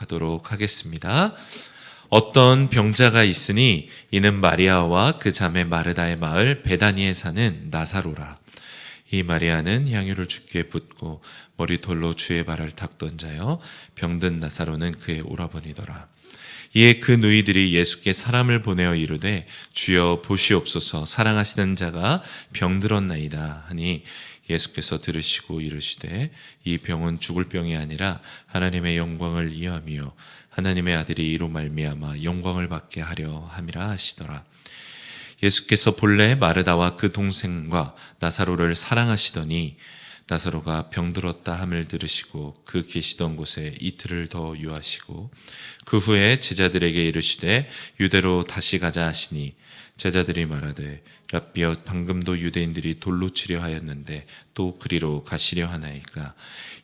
하도록 하겠습니다. 어떤 병자가 있으니 이는 마리아와 그 자매 마르다의 마을 베다니에 사는 나사로라. 이 마리아는 향유를 주께 붓고 머리돌로 주의 발을 닦던 자여 병든 나사로는 그의 오라버니더라. 이에 그 누이들이 예수께 사람을 보내어 이르되 주여 보시옵소서 사랑하시는 자가 병들었나이다 하니 예수께서 들으시고 이르시되 이 병은 죽을 병이 아니라 하나님의 영광을 이함이요 하나님의 아들이 이로 말미암아 영광을 받게 하려 함이라 하시더라. 예수께서 본래 마르다와 그 동생과 나사로를 사랑하시더니 나사로가 병들었다 함을 들으시고 그 계시던 곳에 이틀을 더 유하시고 그 후에 제자들에게 이르시되 유대로 다시 가자 하시니 제자들이 말하되 랍비여 방금도 유대인들이 돌로 치려 하였는데 또 그리로 가시려 하나이까?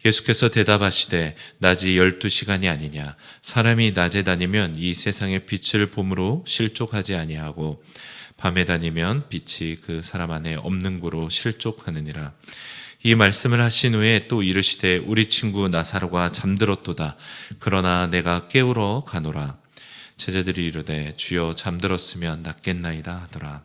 예수께서 대답하시되 낮이 열두 시간이 아니냐? 사람이 낮에 다니면 이 세상의 빛을 봄으로 실족하지 아니하고 밤에 다니면 빛이 그 사람 안에 없는 고로 실족하느니라 이 말씀을 하신 후에 또 이르시되 우리 친구 나사로가 잠들었도다 그러나 내가 깨우러 가노라 제자들이 이르되 주여 잠들었으면 낫겠나이다 하더라.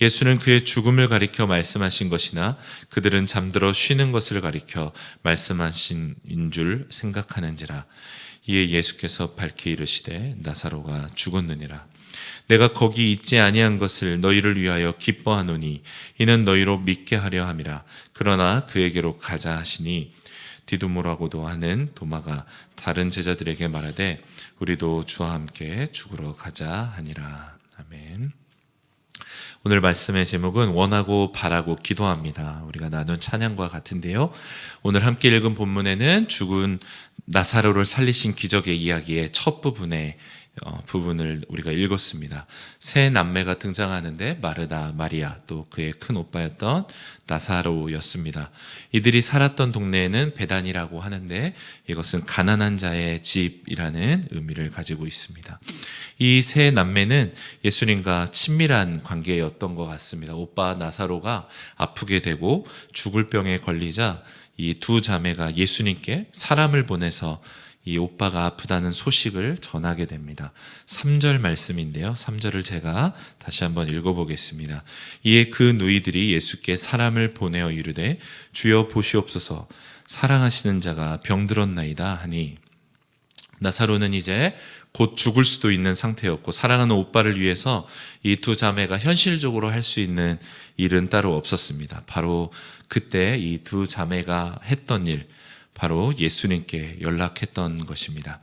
예수는 그의 죽음을 가리켜 말씀하신 것이나 그들은 잠들어 쉬는 것을 가리켜 말씀하신 줄 생각하는지라. 이에 예수께서 밝히 이르시되 나사로가 죽었느니라. 내가 거기 있지 아니한 것을 너희를 위하여 기뻐하노니 이는 너희로 믿게 하려 함이라. 그러나 그에게로 가자 하시니 디두모라고도 하는 도마가 다른 제자들에게 말하되 우리도 주와 함께 죽으러 가자 하니라. 아멘. 오늘 말씀의 제목은 원하고 바라고 기도합니다. 우리가 나눈 찬양과 같은데요. 오늘 함께 읽은 본문에는 죽은 나사로를 살리신 기적의 이야기의 첫 부분에 어, 부분을 우리가 읽었습니다. 세 남매가 등장하는데 마르다, 마리아 또 그의 큰 오빠였던 나사로였습니다. 이들이 살았던 동네에는 베단이라고 하는데 이것은 가난한 자의 집이라는 의미를 가지고 있습니다. 이 세 남매는 예수님과 친밀한 관계였던 것 같습니다. 오빠 나사로가 아프게 되고 죽을 병에 걸리자 이 두 자매가 예수님께 사람을 보내서 이 오빠가 아프다는 소식을 전하게 됩니다. 3절 말씀인데요. 3절을 제가 다시 한번 읽어보겠습니다. 이에 그 누이들이 예수께 사람을 보내어 이르되 주여 보시옵소서 사랑하시는 자가 병들었나이다 하니 나사로는 이제 곧 죽을 수도 있는 상태였고 사랑하는 오빠를 위해서 이 두 자매가 현실적으로 할 수 있는 일은 따로 없었습니다. 바로 그때 이 두 자매가 했던 일, 바로 예수님께 연락했던 것입니다.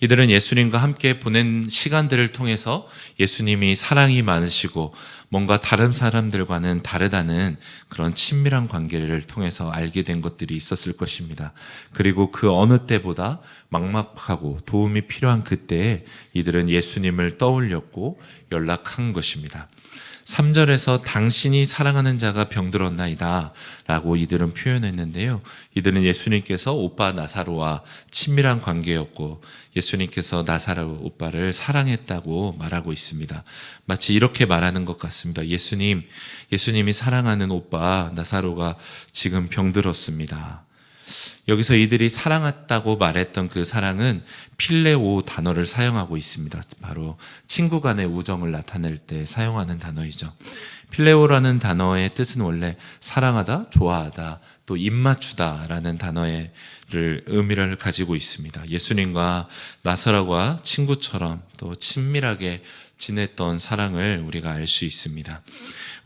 이들은 예수님과 함께 보낸 시간들을 통해서 예수님이 사랑이 많으시고 뭔가 다른 사람들과는 다르다는 그런 친밀한 관계를 통해서 알게 된 것들이 있었을 것입니다. 그리고 그 어느 때보다 막막하고 도움이 필요한 그때에 이들은 예수님을 떠올렸고 연락한 것입니다. 3절에서 당신이 사랑하는 자가 병들었나이다 라고 이들은 표현했는데요. 이들은 예수님께서 오빠 나사로와 친밀한 관계였고 예수님께서 나사로 오빠를 사랑했다고 말하고 있습니다. 마치 이렇게 말하는 것 같습니다. 예수님, 예수님이 사랑하는 오빠 나사로가 지금 병들었습니다. 여기서 이들이 사랑했다고 말했던 그 사랑은 필레오 단어를 사용하고 있습니다. 바로 친구 간의 우정을 나타낼 때 사용하는 단어이죠. 필레오라는 단어의 뜻은 원래 사랑하다, 좋아하다, 또 입맞추다라는 단어의 의미를 가지고 있습니다. 예수님과 나사로가 친구처럼 또 친밀하게 지냈던 사랑을 우리가 알 수 있습니다.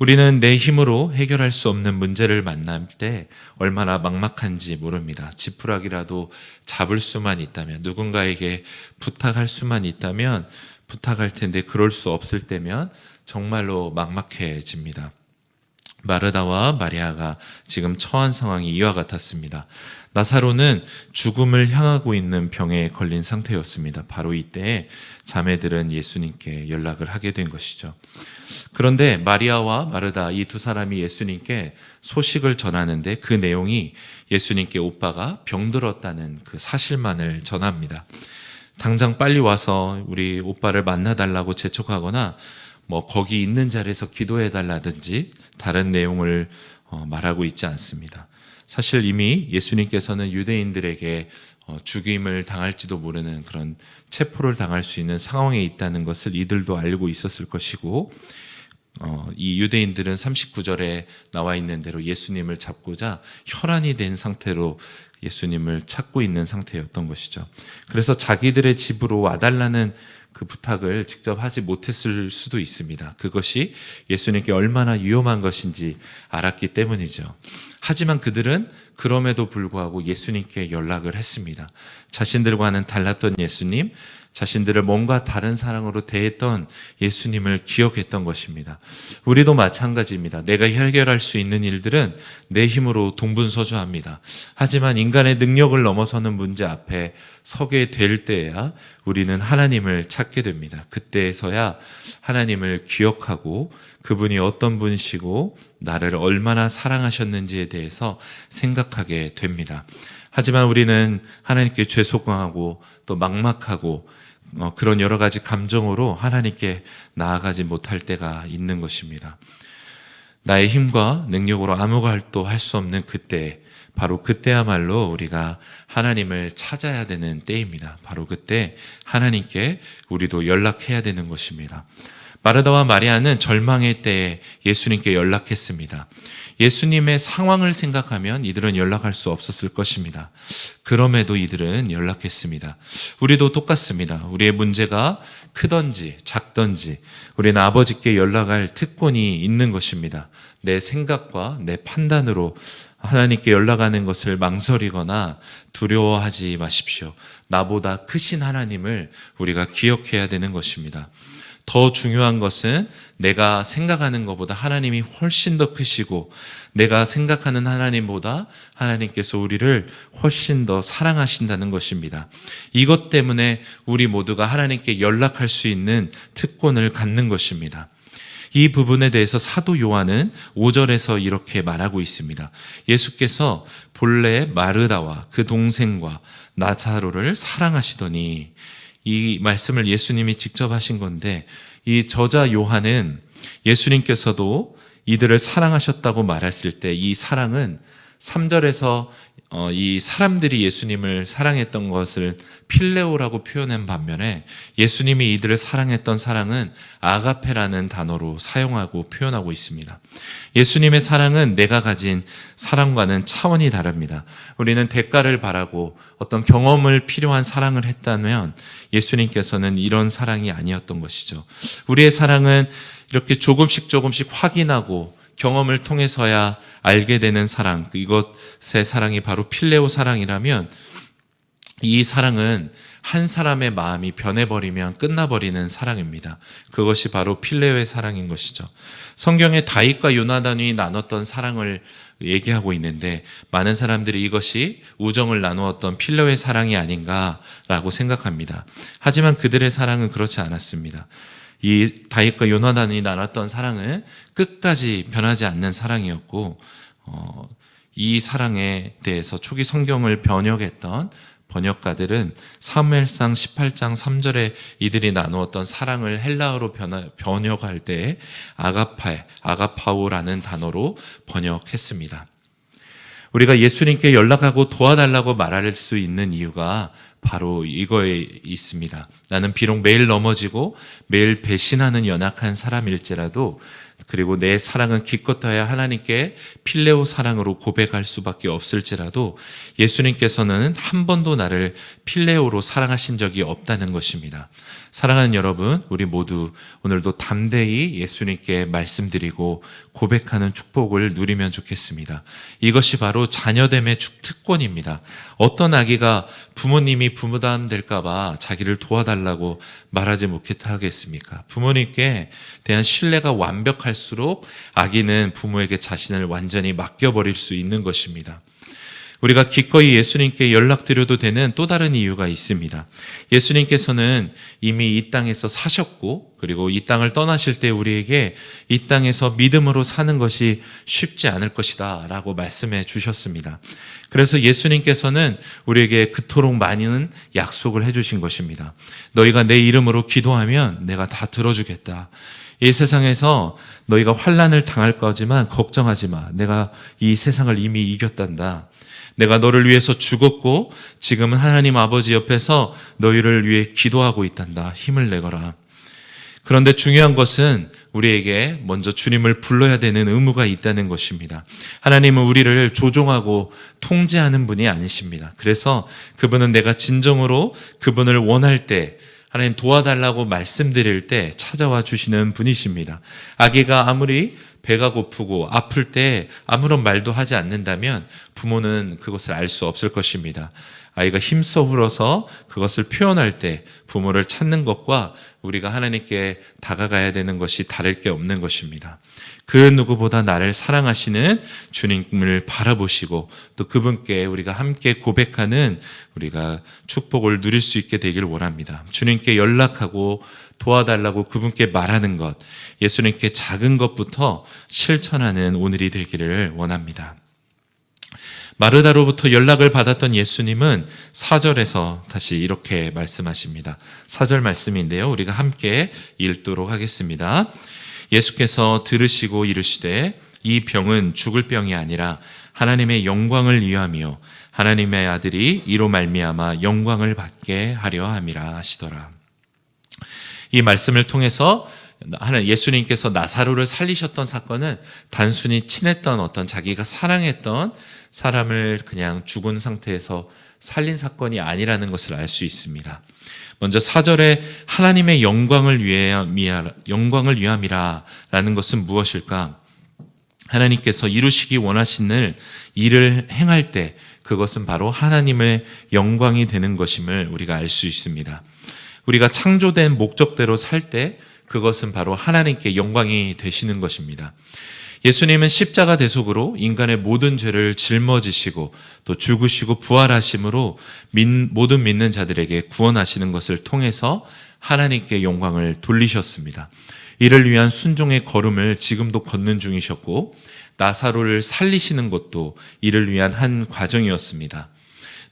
우리는 내 힘으로 해결할 수 없는 문제를 만날 때 얼마나 막막한지 모릅니다. 지푸라기라도 잡을 수만 있다면, 누군가에게 부탁할 수만 있다면 부탁할 텐데 그럴 수 없을 때면 정말로 막막해집니다. 마르다와 마리아가 지금 처한 상황이 이와 같았습니다. 나사로는 죽음을 향하고 있는 병에 걸린 상태였습니다. 바로 이때 자매들은 예수님께 연락을 하게 된 것이죠. 그런데 마리아와 마르다 이 두 사람이 예수님께 소식을 전하는데 그 내용이 예수님께 오빠가 병들었다는 그 사실만을 전합니다. 당장 빨리 와서 우리 오빠를 만나달라고 재촉하거나 뭐 거기 있는 자리에서 기도해 달라든지 다른 내용을 어, 말하고 있지 않습니다. 사실 이미 예수님께서는 유대인들에게 어, 죽임을 당할지도 모르는 그런 체포를 당할 수 있는 상황에 있다는 것을 이들도 알고 있었을 것이고 어, 이 유대인들은 39절에 나와 있는 대로 예수님을 잡고자 혈안이 된 상태로 예수님을 찾고 있는 상태였던 것이죠. 그래서 자기들의 집으로 와달라는 그 부탁을 직접 하지 못했을 수도 있습니다. 그것이 예수님께 얼마나 위험한 것인지 알았기 때문이죠. 하지만 그들은 그럼에도 불구하고 예수님께 연락을 했습니다. 자신들과는 달랐던 예수님, 자신들을 뭔가 다른 사랑으로 대했던 예수님을 기억했던 것입니다. 우리도 마찬가지입니다. 내가 해결할 수 있는 일들은 내 힘으로 동분서주합니다. 하지만 인간의 능력을 넘어서는 문제 앞에 서게 될 때야 우리는 하나님을 찾게 됩니다. 그때에서야 하나님을 기억하고 그분이 어떤 분이시고 나를 얼마나 사랑하셨는지에 대해서 생각하게 됩니다. 하지만 우리는 하나님께 죄송하고 또 막막하고 어, 그런 여러 가지 감정으로 하나님께 나아가지 못할 때가 있는 것입니다. 나의 힘과 능력으로 아무 것도 할 수 없는 그때, 바로 그때야말로 우리가 하나님을 찾아야 되는 때입니다. 바로 그때 하나님께 우리도 연락해야 되는 것입니다. 마르다와 마리아는 절망의 때에 예수님께 연락했습니다. 예수님의 상황을 생각하면 이들은 연락할 수 없었을 것입니다. 그럼에도 이들은 연락했습니다. 우리도 똑같습니다. 우리의 문제가 크던지 작던지 우리는 아버지께 연락할 특권이 있는 것입니다. 내 생각과 내 판단으로 하나님께 연락하는 것을 망설이거나 두려워하지 마십시오. 나보다 크신 하나님을 우리가 기억해야 되는 것입니다. 더 중요한 것은 내가 생각하는 것보다 하나님이 훨씬 더 크시고 내가 생각하는 하나님보다 하나님께서 우리를 훨씬 더 사랑하신다는 것입니다. 이것 때문에 우리 모두가 하나님께 연락할 수 있는 특권을 갖는 것입니다. 이 부분에 대해서 사도 요한은 5절에서 이렇게 말하고 있습니다. 예수께서 본래 마르다와 그 동생과 나사로를 사랑하시더니 이 말씀을 예수님이 직접 하신 건데 이 저자 요한은 예수님께서도 이들을 사랑하셨다고 말했을 때 이 사랑은 3절에서 어, 이 사람들이 예수님을 사랑했던 것을 필레오라고 표현한 반면에 예수님이 이들을 사랑했던 사랑은 아가페라는 단어로 사용하고 표현하고 있습니다. 예수님의 사랑은 내가 가진 사랑과는 차원이 다릅니다. 우리는 대가를 바라고 어떤 경험을 필요한 사랑을 했다면 예수님께서는 이런 사랑이 아니었던 것이죠. 우리의 사랑은 이렇게 조금씩 조금씩 확인하고 경험을 통해서야 알게 되는 사랑, 이것의 사랑이 바로 필레오 사랑이라면 이 사랑은 한 사람의 마음이 변해버리면 끝나버리는 사랑입니다. 그것이 바로 필레오의 사랑인 것이죠. 성경에 다윗과 요나단이 나눴던 사랑을 얘기하고 있는데 많은 사람들이 이것이 우정을 나누었던 필레오의 사랑이 아닌가라고 생각합니다. 하지만 그들의 사랑은 그렇지 않았습니다. 이 다윗과 요나단이 나눴던 사랑은 끝까지 변하지 않는 사랑이었고 어, 이 사랑에 대해서 초기 성경을 번역했던 번역가들은 사무엘상 18장 3절에 이들이 나누었던 사랑을 헬라어로 번역할 때 아가파에 아가파오라는 단어로 번역했습니다. 우리가 예수님께 연락하고 도와달라고 말할 수 있는 이유가 바로 이거에 있습니다. 나는 비록 매일 넘어지고 매일 배신하는 연약한 사람일지라도 그리고 내 사랑은 기껏해야 하나님께 필레오 사랑으로 고백할 수밖에 없을지라도 예수님께서는 한 번도 나를 필레오로 사랑하신 적이 없다는 것입니다. 사랑하는 여러분, 우리 모두 오늘도 담대히 예수님께 말씀드리고 고백하는 축복을 누리면 좋겠습니다. 이것이 바로 자녀됨의 특권입니다. 어떤 아기가 부모님이 부모담 될까봐 자기를 도와달라고 말하지 못하겠습니까? 부모님께 대한 신뢰가 완벽할수록 아기는 부모에게 자신을 완전히 맡겨버릴 수 있는 것입니다. 우리가 기꺼이 예수님께 연락드려도 되는 또 다른 이유가 있습니다. 예수님께서는 이미 이 땅에서 사셨고, 그리고 이 땅을 떠나실 때 우리에게 이 땅에서 믿음으로 사는 것이 쉽지 않을 것이다 라고 말씀해 주셨습니다. 그래서 예수님께서는 우리에게 그토록 많은 약속을 해 주신 것입니다. 너희가 내 이름으로 기도하면 내가 다 들어주겠다. 이 세상에서 너희가 환란을 당할 거지만 걱정하지 마. 내가 이 세상을 이미 이겼단다. 내가 너를 위해서 죽었고 지금은 하나님 아버지 옆에서 너희를 위해 기도하고 있단다. 힘을 내거라. 그런데 중요한 것은 우리에게 먼저 주님을 불러야 되는 의무가 있다는 것입니다. 하나님은 우리를 조종하고 통제하는 분이 아니십니다. 그래서 그분은 내가 진정으로 그분을 원할 때 하나님 도와달라고 말씀드릴 때 찾아와 주시는 분이십니다. 아기가 아무리 배가 고프고 아플 때 아무런 말도 하지 않는다면 부모는 그것을 알 수 없을 것입니다. 아이가 힘써 울어서 그것을 표현할 때 부모를 찾는 것과 우리가 하나님께 다가가야 되는 것이 다를 게 없는 것입니다. 그 누구보다 나를 사랑하시는 주님을 바라보시고 또 그분께 우리가 함께 고백하는 우리가 축복을 누릴 수 있게 되길 원합니다. 주님께 연락하고 도와달라고 그분께 말하는 것, 예수님께 작은 것부터 실천하는 오늘이 되기를 원합니다. 마르다로부터 연락을 받았던 예수님은 사절에서 다시 이렇게 말씀하십니다. 사절 말씀인데요. 우리가 함께 읽도록 하겠습니다. 예수께서 들으시고 이르시되 이 병은 죽을 병이 아니라 하나님의 영광을 위함이요 하나님의 아들이 이로 말미암아 영광을 받게 하려 함이라 하시더라. 이 말씀을 통해서 하나 예수님께서 나사로를 살리셨던 사건은 단순히 친했던 어떤 자기가 사랑했던 사람을 그냥 죽은 상태에서 살린 사건이 아니라는 것을 알 수 있습니다. 먼저 사절에 하나님의 영광을 위함이야 영광을 위함이라라는 것은 무엇일까? 하나님께서 이루시기 원하시는 일을 행할 때 그것은 바로 하나님의 영광이 되는 것임을 우리가 알 수 있습니다. 우리가 창조된 목적대로 살 때 그것은 바로 하나님께 영광이 되시는 것입니다. 예수님은 십자가 대속으로 인간의 모든 죄를 짊어지시고 또 죽으시고 부활하심으로 모든 믿는 자들에게 구원하시는 것을 통해서 하나님께 영광을 돌리셨습니다. 이를 위한 순종의 걸음을 지금도 걷는 중이셨고 나사로를 살리시는 것도 이를 위한 한 과정이었습니다.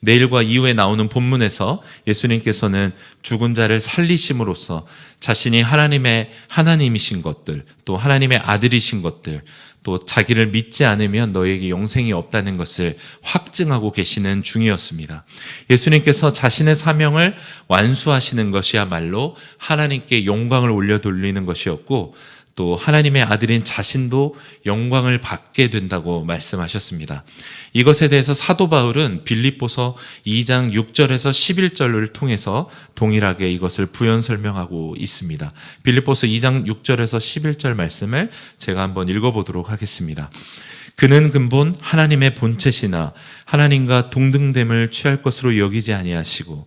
내일과 이후에 나오는 본문에서 예수님께서는 죽은 자를 살리심으로써 자신이 하나님의 하나님이신 것들, 또 하나님의 아들이신 것들, 또 자기를 믿지 않으면 너에게 영생이 없다는 것을 확증하고 계시는 중이었습니다. 예수님께서 자신의 사명을 완수하시는 것이야말로 하나님께 영광을 올려 돌리는 것이었고 또 하나님의 아들인 자신도 영광을 받게 된다고 말씀하셨습니다. 이것에 대해서 사도 바울은 빌립보서 2장 6절에서 11절을 통해서 동일하게 이것을 부연 설명하고 있습니다. 빌립보서 2장 6절에서 11절 말씀을 제가 한번 읽어보도록 하겠습니다. 그는 근본 하나님의 본체시나 하나님과 동등됨을 취할 것으로 여기지 아니하시고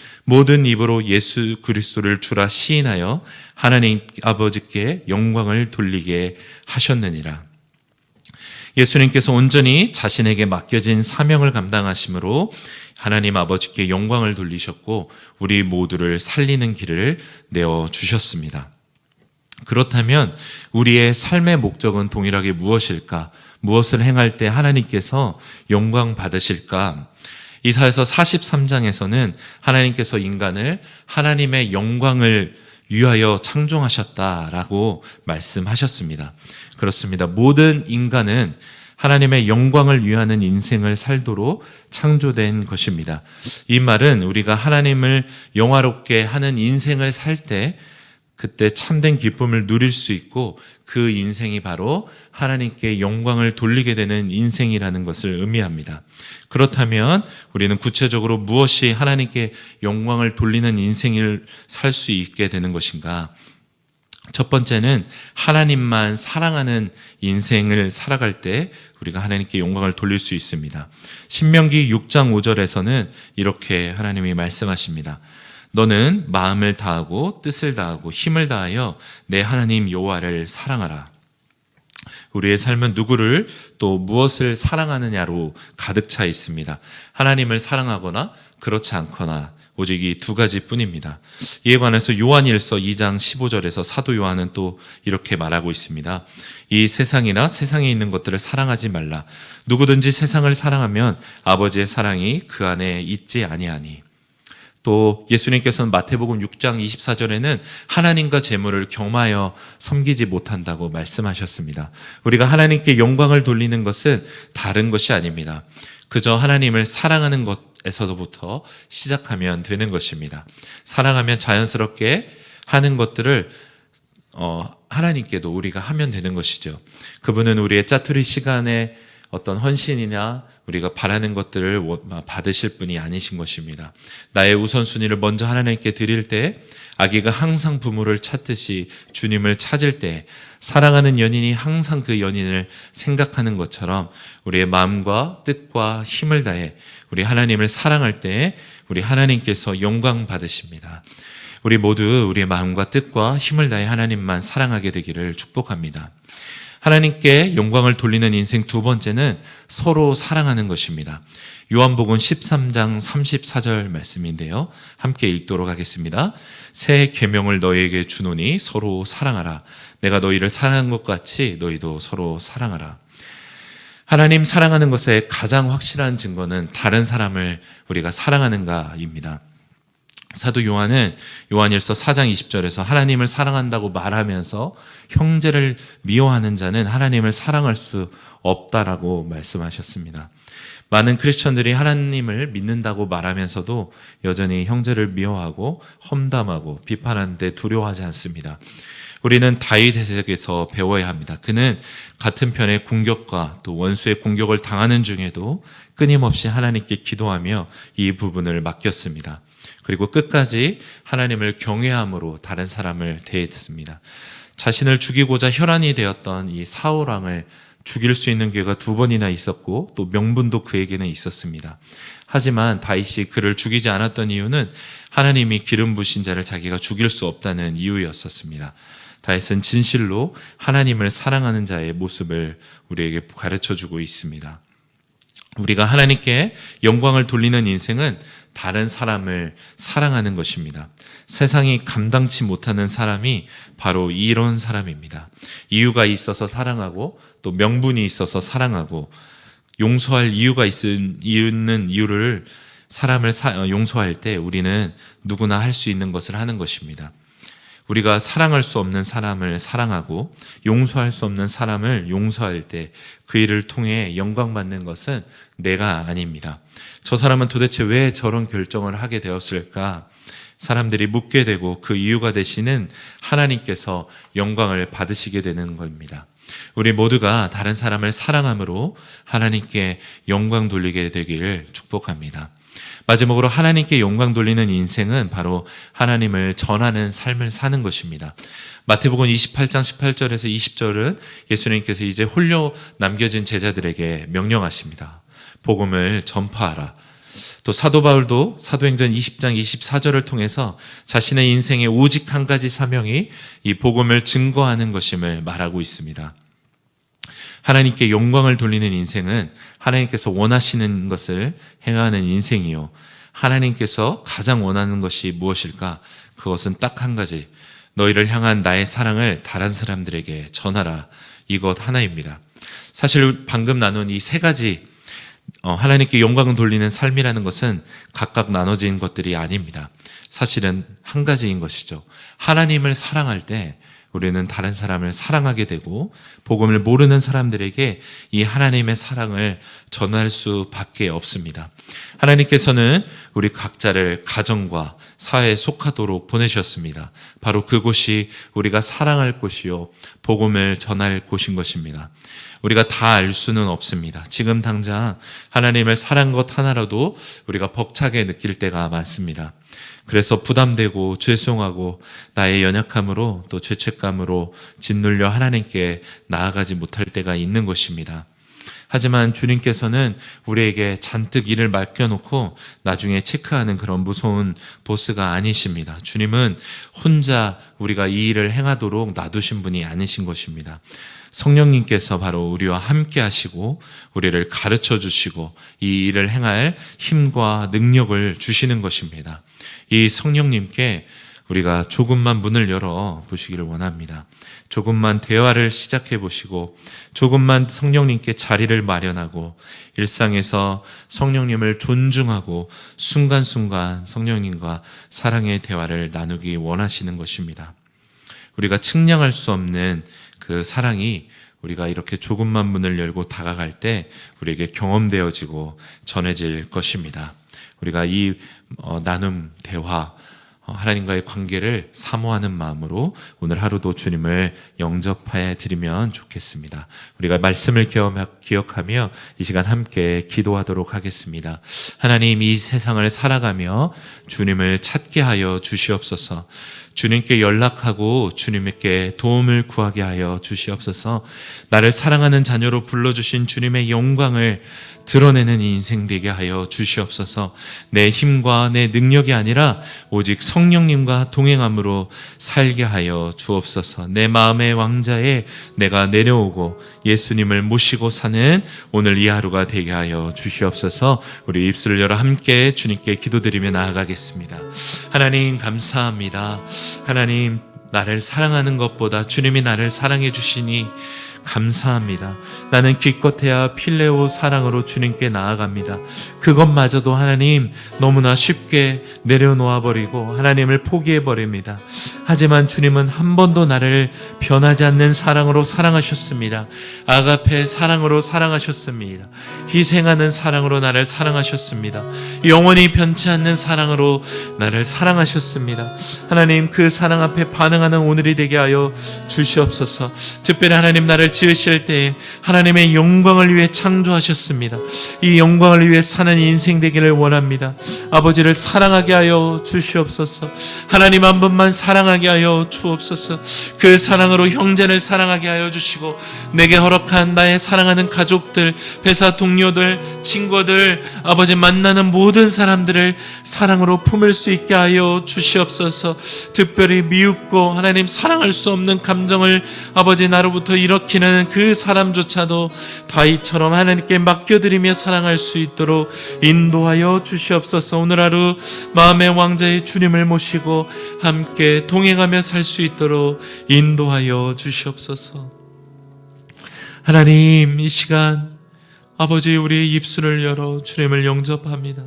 모든 입으로 예수 그리스도를 주라 시인하여 하나님 아버지께 영광을 돌리게 하셨느니라. 예수님께서 온전히 자신에게 맡겨진 사명을 감당하심으로 하나님 아버지께 영광을 돌리셨고 우리 모두를 살리는 길을 내어 주셨습니다. 그렇다면 우리의 삶의 목적은 동일하게 무엇일까? 무엇을 행할 때 하나님께서 영광 받으실까? 이사에서 43장에서는 하나님께서 인간을 하나님의 영광을 위하여 창조하셨다라고 말씀하셨습니다. 그렇습니다. 모든 인간은 하나님의 영광을 위하는 인생을 살도록 창조된 것입니다. 이 말은 우리가 하나님을 영화롭게 하는 인생을 살 때 그때 참된 기쁨을 누릴 수 있고 그 인생이 바로 하나님께 영광을 돌리게 되는 인생이라는 것을 의미합니다. 그렇다면 우리는 구체적으로 무엇이 하나님께 영광을 돌리는 인생을 살 수 있게 되는 것인가? 첫 번째는 하나님만 사랑하는 인생을 살아갈 때 우리가 하나님께 영광을 돌릴 수 있습니다. 신명기 6장 5절에서는 이렇게 하나님이 말씀하십니다. 너는 마음을 다하고 뜻을 다하고 힘을 다하여 내 하나님 여호와를 사랑하라. 우리의 삶은 누구를 또 무엇을 사랑하느냐로 가득 차 있습니다. 하나님을 사랑하거나 그렇지 않거나 오직 이 두 가지 뿐입니다. 이에 관해서 요한일서 2장 15절에서 사도 요한은 또 이렇게 말하고 있습니다. 이 세상이나 세상에 있는 것들을 사랑하지 말라. 누구든지 세상을 사랑하면 아버지의 사랑이 그 안에 있지 아니하니. 또 예수님께서는 마태복음 6장 24절에는 하나님과 재물을 겸하여 섬기지 못한다고 말씀하셨습니다. 우리가 하나님께 영광을 돌리는 것은 다른 것이 아닙니다. 그저 하나님을 사랑하는 것에서부터 시작하면 되는 것입니다. 사랑하면 자연스럽게 하는 것들을 어, 하나님께도 우리가 하면 되는 것이죠. 그분은 우리의 짜투리 시간에 어떤 헌신이나 우리가 바라는 것들을 받으실 분이 아니신 것입니다. 나의 우선순위를 먼저 하나님께 드릴 때 아기가 항상 부모를 찾듯이 주님을 찾을 때 사랑하는 연인이 항상 그 연인을 생각하는 것처럼 우리의 마음과 뜻과 힘을 다해 우리 하나님을 사랑할 때 우리 하나님께서 영광 받으십니다. 우리 모두 우리의 마음과 뜻과 힘을 다해 하나님만 사랑하게 되기를 축복합니다. 하나님께 영광을 돌리는 인생 두 번째는 서로 사랑하는 것입니다. 요한복음 13장 34절 말씀인데요. 함께 읽도록 하겠습니다. 새 계명을 너희에게 주노니 서로 사랑하라. 내가 너희를 사랑한 것 같이 너희도 서로 사랑하라. 하나님 사랑하는 것의 가장 확실한 증거는 다른 사람을 우리가 사랑하는가입니다. 사도 요한은 요한일서 4장 20절에서 하나님을 사랑한다고 말하면서 형제를 미워하는 자는 하나님을 사랑할 수 없다라고 말씀하셨습니다. 많은 크리스천들이 하나님을 믿는다고 말하면서도 여전히 형제를 미워하고 험담하고 비판하는데 두려워하지 않습니다. 우리는 다윗에게서 배워야 합니다. 그는 같은 편의 공격과 또 원수의 공격을 당하는 중에도 끊임없이 하나님께 기도하며 이 부분을 맡겼습니다. 그리고 끝까지 하나님을 경외함으로 다른 사람을 대했습니다. 자신을 죽이고자 혈안이 되었던 이 사울 왕을 죽일 수 있는 기회가 두 번이나 있었고 또 명분도 그에게는 있었습니다. 하지만 다윗이 그를 죽이지 않았던 이유는 하나님이 기름 부신 자를 자기가 죽일 수 없다는 이유였었습니다. 다윗은 진실로 하나님을 사랑하는 자의 모습을 우리에게 가르쳐 주고 있습니다. 우리가 하나님께 영광을 돌리는 인생은 다른 사람을 사랑하는 것입니다. 세상이 감당치 못하는 사람이 바로 이런 사람입니다. 이유가 있어서 사랑하고 또 명분이 있어서 사랑하고 용서할 이유가 있는 이유를 사람을 용서할 때 우리는 누구나 할 수 있는 것을 하는 것입니다. 우리가 사랑할 수 없는 사람을 사랑하고 용서할 수 없는 사람을 용서할 때 그 일을 통해 영광받는 것은 내가 아닙니다. 저 사람은 도대체 왜 저런 결정을 하게 되었을까? 사람들이 묻게 되고 그 이유가 되시는 하나님께서 영광을 받으시게 되는 겁니다. 우리 모두가 다른 사람을 사랑함으로 하나님께 영광 돌리게 되기를 축복합니다. 마지막으로 하나님께 영광 돌리는 인생은 바로 하나님을 전하는 삶을 사는 것입니다. 마태복음 28장 18절에서 20절은 예수님께서 이제 홀려 남겨진 제자들에게 명령하십니다. 복음을 전파하라. 또 사도 바울도 사도행전 20장 24절을 통해서 자신의 인생에 오직 한 가지 사명이 이 복음을 증거하는 것임을 말하고 있습니다. 하나님께 영광을 돌리는 인생은 하나님께서 원하시는 것을 행하는 인생이요. 하나님께서 가장 원하는 것이 무엇일까? 그것은 딱 한 가지. 너희를 향한 나의 사랑을 다른 사람들에게 전하라. 이것 하나입니다. 사실 방금 나눈 이 세 가지 어, 하나님께 영광을 돌리는 삶이라는 것은 각각 나눠진 것들이 아닙니다. 사실은 한 가지인 것이죠. 하나님을 사랑할 때 우리는 다른 사람을 사랑하게 되고 복음을 모르는 사람들에게 이 하나님의 사랑을 전할 수밖에 없습니다. 하나님께서는 우리 각자를 가정과 사회에 속하도록 보내셨습니다. 바로 그곳이 우리가 사랑할 곳이요 복음을 전할 곳인 것입니다. 우리가 다 알 수는 없습니다. 지금 당장 하나님을 사랑 것 하나라도 우리가 벅차게 느낄 때가 많습니다. 그래서 부담되고 죄송하고 나의 연약함으로 또 죄책감으로 짓눌려 하나님께 나아가지 못할 때가 있는 것입니다. 하지만 주님께서는 우리에게 잔뜩 일을 맡겨놓고 나중에 체크하는 그런 무서운 보스가 아니십니다. 주님은 혼자 우리가 이 일을 행하도록 놔두신 분이 아니신 것입니다. 성령님께서 바로 우리와 함께 하시고 우리를 가르쳐 주시고 이 일을 행할 힘과 능력을 주시는 것입니다. 이 성령님께 우리가 조금만 문을 열어 보시기를 원합니다. 조금만 대화를 시작해 보시고 조금만 성령님께 자리를 마련하고 일상에서 성령님을 존중하고 순간순간 성령님과 사랑의 대화를 나누기 원하시는 것입니다. 우리가 측량할 수 없는 그 사랑이 우리가 이렇게 조금만 문을 열고 다가갈 때 우리에게 경험되어지고 전해질 것입니다. 우리가 이 어, 나눔 대화 어, 하나님과의 관계를 사모하는 마음으로 오늘 하루도 주님을 영접해 드리면 좋겠습니다. 우리가 말씀을 기억하며 이 시간 함께 기도하도록 하겠습니다. 하나님 이 세상을 살아가며 주님을 찾게 하여 주시옵소서. 주님께 연락하고 주님께 도움을 구하게 하여 주시옵소서. 나를 사랑하는 자녀로 불러주신 주님의 영광을 드러내는 인생 되게 하여 주시옵소서. 내 힘과 내 능력이 아니라 오직 성령님과 동행함으로 살게 하여 주옵소서. 내 마음의 왕자에 내가 내려오고 예수님을 모시고 사는 오늘 이 하루가 되게 하여 주시옵소서. 우리 입술을 열어 함께 주님께 기도드리며 나아가겠습니다. 하나님 감사합니다. 하나님 나를 사랑하는 것보다 주님이 나를 사랑해 주시니 감사합니다. 나는 기껏해야 필레오 사랑으로 주님께 나아갑니다. 그것마저도 하나님 너무나 쉽게 내려놓아 버리고 하나님을 포기해 버립니다. 하지만 주님은 한 번도 나를 변하지 않는 사랑으로 사랑하셨습니다. 아가페 사랑으로 사랑하셨습니다. 희생하는 사랑으로 나를 사랑하셨습니다. 영원히 변치 않는 사랑으로 나를 사랑하셨습니다. 하나님 그 사랑 앞에 반응하는 오늘이 되게 하여 주시옵소서. 특별히 하나님 나를 지으실 때 하나님의 영광을 위해 창조하셨습니다. 이 영광을 위해 사는 인생 되기를 원합니다. 아버지를 사랑하게 하여 주시옵소서. 하나님 한 분만 사랑하게 하여 주옵소서. 그 사랑으로 형제를 사랑하게 하여 주시고 내게 허락한 나의 사랑하는 가족들, 회사 동료들, 친구들, 아버지 만나는 모든 사람들을 사랑으로 품을 수 있게 하여 주시옵소서. 특별히 미웃고 하나님 사랑할 수 없는 감정을 아버지 나로부터 일으키는 그 사람조차도 다이처럼 하나님께 맡겨드리며 사랑할 수 있도록 인도하여 주시옵소서. 오늘 하루 마음의 왕자의 주님을 모시고 함께 동행 동행하며 살 수 있도록 인도하여 주시옵소서. 하나님, 이 시간 아버지 우리의 입술을 열어 주님을 영접합니다.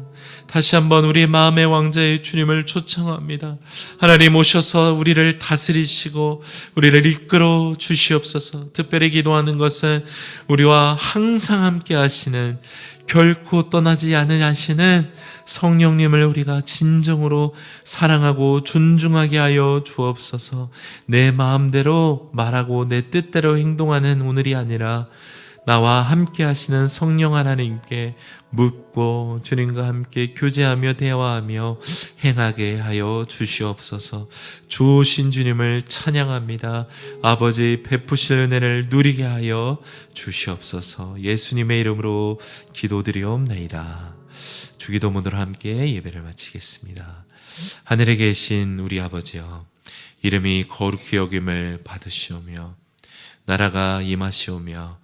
다시 한번 우리 마음의 왕자의 주님을 초청합니다. 하나님 오셔서 우리를 다스리시고 우리를 이끌어 주시옵소서. 특별히 기도하는 것은 우리와 항상 함께 하시는 결코 떠나지 않으시는 성령님을 우리가 진정으로 사랑하고 존중하게 하여 주옵소서 내 마음대로 말하고 내 뜻대로 행동하는 오늘이 아니라 나와 함께 하시는 성령 하나님께 묻고 주님과 함께 교제하며 대화하며 행하게 하여 주시옵소서. 좋으신 주님을 찬양합니다. 아버지 베푸실 은혜를 누리게 하여 주시옵소서. 예수님의 이름으로 기도드리옵나이다. 주기도문으로 함께 예배를 마치겠습니다. 하늘에 계신 우리 아버지여 이름이 거룩히 여김을 받으시오며 나라가 임하시오며